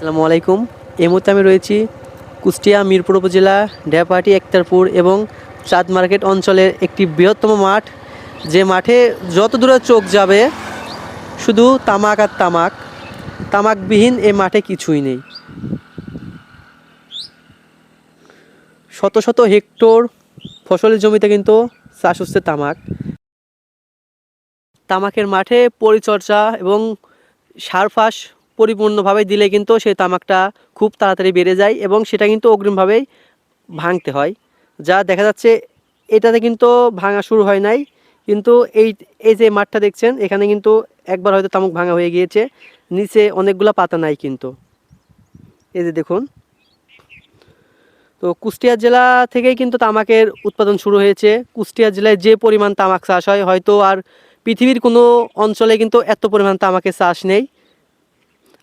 আসসালামু আলাইকুম। এই মুহূর্তে আমি রয়েছি কুষ্টিয়া মিরপুর উপজেলা ড্যাপাটি একতারপুর এবং চাঁদ মার্কেট অঞ্চলের একটি বৃহত্তম মাঠ। যে মাঠে যত দূরে চোখ যাবে, শুধু তামাক আর তামাক, তামাকবিহীন এ মাঠে কিছুই নেই। শত শত হেক্টর ফসলের জমিতে কিন্তু চাষ হচ্ছে তামাক। তামাকের মাঠে পরিচর্যা এবং সার ফাঁস পরিপূর্ণভাবে দিলে কিন্তু সেই তামাকটা খুব তাড়াতাড়ি বেড়ে যায় এবং সেটা কিন্তু অগ্রিমভাবেই ভাঙতে হয়। যা দেখা যাচ্ছে এটাতে কিন্তু ভাঙা শুরু হয় নাই। কিন্তু এই এই যে মাঠটা দেখছেন, এখানে কিন্তু একবার হয়তো তামাক ভাঙা হয়ে গিয়েছে। নিচে অনেকগুলো পাতা নাই কিন্তু। এই যে দেখুন। তো কুষ্টিয়া জেলা থেকেই কিন্তু তামাকের উৎপাদন শুরু হয়েছে। কুষ্টিয়া জেলায় যে পরিমাণ তামাক চাষ হয়, হয়তো আর পৃথিবীর কোনো অঞ্চলে কিন্তু এত পরিমাণ তামাকের চাষ নেই।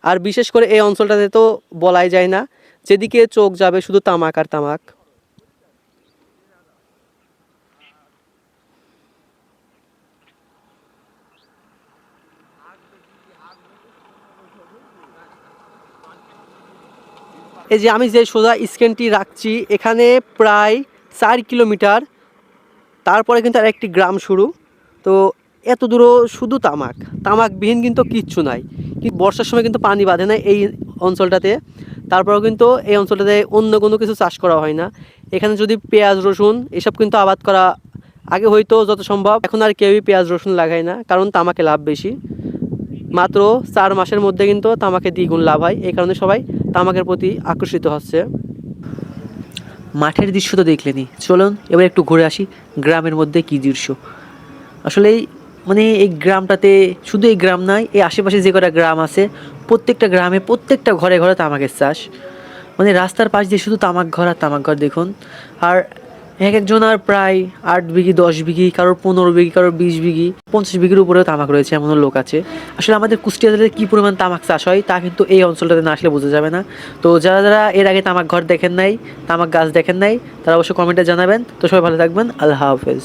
আর বিশেষ করে এই অঞ্চলটাতে তো বলাই যায় না। যেদিকে চোখ যাবে শুধু তামাক আর তামাক। এই যে আমি যে সোজা স্ক্যানটি রাখছি, এখানে প্রায় চার কিলোমিটার। তারপরে কিন্তু আর একটি গ্রাম শুরু। তো এত দূরও শুধু তামাক। তামাকবিহীন কিন্তু কিচ্ছু নাই। বর্ষার সময় কিন্তু পানি বাঁধে না এই অঞ্চলটাতে। তারপরেও কিন্তু এই অঞ্চলটাতে অন্য কোনো কিছু চাষ করা হয় না। এখানে যদি পেঁয়াজ, রসুন এসব কিন্তু আবাদ করা আগে হয়তো যত সম্ভব, এখন আর কেউই পেঁয়াজ, রসুন লাগায় না, কারণ তামাকে লাভ বেশি। মাত্র চার মাসের মধ্যে কিন্তু তামাকে দ্বিগুণ লাভ হয়, এই কারণে সবাই তামাকের প্রতি আকর্ষিত হচ্ছে। মাঠের দৃশ্য তো দেখলেনি চলুন, এবার একটু ঘুরে আসি গ্রামের মধ্যে কী দৃশ্য। আসলে মানে এই গ্রামটাতে শুধু এই গ্রাম নয়, এই আশেপাশে যে কটা গ্রাম আছে, প্রত্যেকটা গ্রামে প্রত্যেকটা ঘরে ঘরে তামাকের চাষ। মানে রাস্তার পাশ দিয়ে শুধু তামাক ঘর আর তামাক ঘর দেখুন। আর এক একজন আর প্রায় আট বিঘি, দশ বিঘি, কারোর পনেরো বিঘি, কারোর বিশ বিঘি, পঞ্চাশ বিঘির উপরেও তামাক রয়েছে এমনও লোক আছে। আসলে আমাদের কুষ্টিয়া জেলায় কী পরিমাণ তামাক চাষ হয়, তা কিন্তু এই অঞ্চলটাতে না আসলে বোঝা যাবে না। তো যারা যারা এর আগে তামাক ঘর দেখেন নাই, তামাক গাছ দেখেন নাই, তারা অবশ্যই কমেন্টে জানাবেন। তো সবাই ভালো থাকবেন, আল্লাহ হাফেজ।